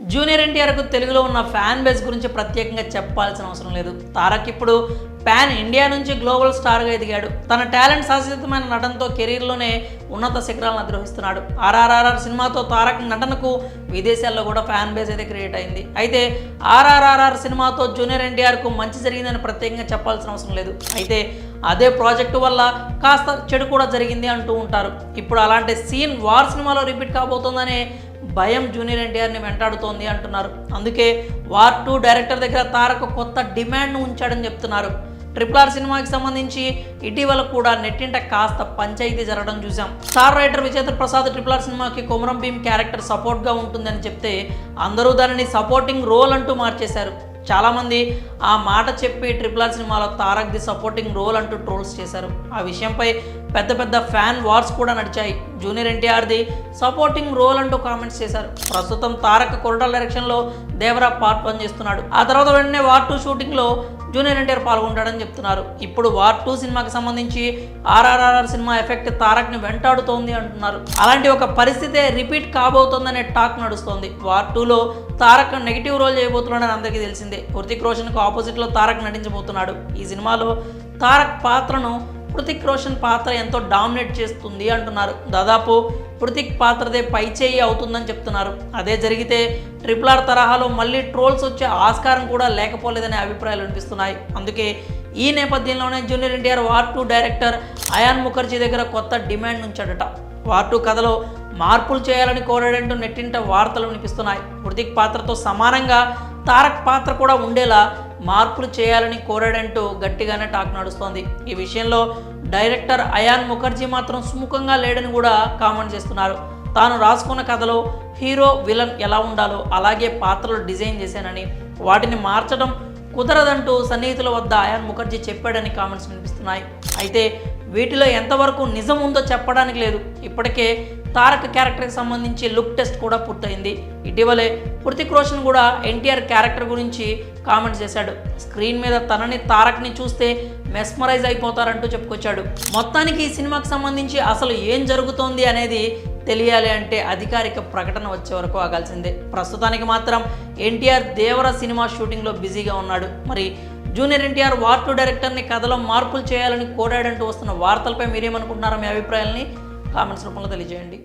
Junior ఎన్టీఆర్కు తెలుగులో ఉన్న ఫ్యాన్ బేస్ గురించి ప్రత్యేకంగా చెప్పాల్సిన అవసరం లేదు. తారక్ ఇప్పుడు పాన్ ఇండియా నుంచి గ్లోబల్ స్టార్గా ఎదిగాడు. తన టాలెంట్ శాశ్వతమైన నటనతో కెరీర్లోనే ఉన్నత శిఖరాలను అధిరోహిస్తున్నాడు. ఆర్ఆర్ఆర్ఆర్ సినిమాతో తారక్ నటనకు విదేశాల్లో కూడా ఫ్యాన్ బేస్ అయితే క్రియేట్ అయింది. అయితే ఆర్ఆర్ఆర్ఆర్ సినిమాతో జూనియర్ ఎన్టీఆర్కు మంచి జరిగిందని ప్రత్యేకంగా చెప్పాల్సిన అవసరం లేదు. అయితే అదే ప్రాజెక్టు వల్ల కాస్త చెడు కూడా జరిగింది అంటూ ఉంటారు. ఇప్పుడు అలాంటి సీన్ వార్ సినిమాలో రిపీట్ కాబోతోందనే భయం జూనియర్ ఎన్టీఆర్ని వెంటాడుతోంది అంటున్నారు. అందుకే వార్ టూ డైరెక్టర్ దగ్గర తారక కొత్త డిమాండ్ను ఉంచాడని చెప్తున్నారు. ట్రిపుల్ ఆర్ సినిమాకి సంబంధించి ఇటీవల కూడా నెట్టింట కాస్త పంచాయతీ జరగడం చూసాం star writer Vijendra Prasad triple R సినిమాకి కుమరం భీమ్ క్యారెక్టర్ సపోర్ట్గా ఉంటుందని చెప్తే అందరూ దానిని సపోర్టింగ్ రోల్ అంటూ మార్చేశారు. చాలామంది ఆ మాట చెప్పి ట్రిపుల్ ఆర్ సినిమాలో తారక్ ది సపోర్టింగ్ రోల్ అంటూ ట్రోల్స్ చేశారు. ఆ విషయంపై పెద్ద పెద్ద ఫ్యాన్ వార్స్ కూడా నడిచాయి. జూనియర్ ఎన్టీఆర్ది సపోర్టింగ్ రోల్ అంటూ కామెంట్స్ చేశారు. ప్రస్తుతం తారక్ కొరటాల డైరెక్షన్లో దేవరా పార్ట్ వన్ చేస్తున్నాడు ఆ తర్వాత వెంటనే వార్ టూ షూటింగ్లో జూనియర్ ఎన్టీఆర్ పాల్గొంటాడని చెప్తున్నారు. ఇప్పుడు వార్ టూ సినిమాకి సంబంధించి ఆర్ఆర్ఆర్ఆర్ సినిమా ఎఫెక్ట్ తారక్ని వెంటాడుతోంది అంటున్నారు. అలాంటి ఒక పరిస్థితే రిపీట్ కాబోతోందనే టాక్ నడుస్తోంది. వార్ టూలో తారక్ నెగిటివ్ రోల్ చేయబోతున్నాడని అందరికీ తెలిసిందే. హృతిక్ రోషన్కు ఆపోజిట్లో తారక్ నటించబోతున్నాడు. ఈ సినిమాలో తారక్ పాత్రను హృతిక్ రోషన్ పాత్ర ఎంతో డామినేట్ చేస్తుంది అంటున్నారు. దాదాపు హృతిక్ పాత్రదే పైచేయి అవుతుందని చెప్తున్నారు. అదే జరిగితే ట్రిపుల్ ఆర్ తరహాలో మళ్ళీ ట్రోల్స్ వచ్చే ఆస్కారం కూడా లేకపోలేదనే అభిప్రాయాలు వినిపిస్తున్నాయి. అందుకే ఈ నేపథ్యంలోనే junior NTR War two director Ayan Mukherjee దగ్గర కొత్త డిమాండ్ నుంచాడట వార్ టూ కథలో మార్పులు చేయాలని కోరాడంటూ నెట్టింట వార్తలు వినిపిస్తున్నాయి. హృతిక్ పాత్రతో సమానంగా తారక్ పాత్ర కూడా ఉండేలా మార్పులు చేయాలని కోరాడంటూ గట్టిగానే టాక్ నడుస్తోంది. ఈ విషయంలో డైరెక్టర్ అయాన్ ముఖర్జీ మాత్రం సుముఖంగా లేడని కూడా కామెంట్ చేస్తున్నారు. తాను రాసుకున్న కథలో హీరో విలన్ ఎలా ఉండాలో అలాగే పాత్రలు డిజైన్ చేశానని వాటిని మార్చడం కుదరదంటూ సన్నిహితుల వద్ద అయాన్ ముఖర్జీ చెప్పాడని కామెంట్స్ వినిపిస్తున్నాయి. అయితే వీటిలో ఎంతవరకు నిజం ఉందో చెప్పడానికి లేదు. ఇప్పటికే తారక్ క్యారెక్టర్కి సంబంధించి లుక్ టెస్ట్ కూడా పూర్తయింది. ఇటీవలే హృతిక్ రోషన్ కూడా ఎన్టీఆర్ క్యారెక్టర్ గురించి కామెంట్ చేశాడు. స్క్రీన్ మీద తనని తారక్ని చూస్తే మెస్మరైజ్ అయిపోతారంటూ చెప్పుకొచ్చాడు. మొత్తానికి ఈ సినిమాకి సంబంధించి అసలు ఏం జరుగుతోంది అనేది తెలియాలి అంటే అధికారిక ప్రకటన వచ్చే వరకు ఆగాల్సిందే. ప్రస్తుతానికి మాత్రం ఎన్టీఆర్ దేవర సినిమా షూటింగ్లో బిజీగా ఉన్నాడు. మరి జూనియర్ ఎన్టీఆర్ వార్టు డైరెక్టర్ని కథలో మార్పులు చేయాలని కోరాడంటూ వస్తున్న వార్తలపై మీరేమనుకుంటున్నారో మీ అభిప్రాయాల్ని? కామెంట్స్ రూపంలో తెలియజేయండి.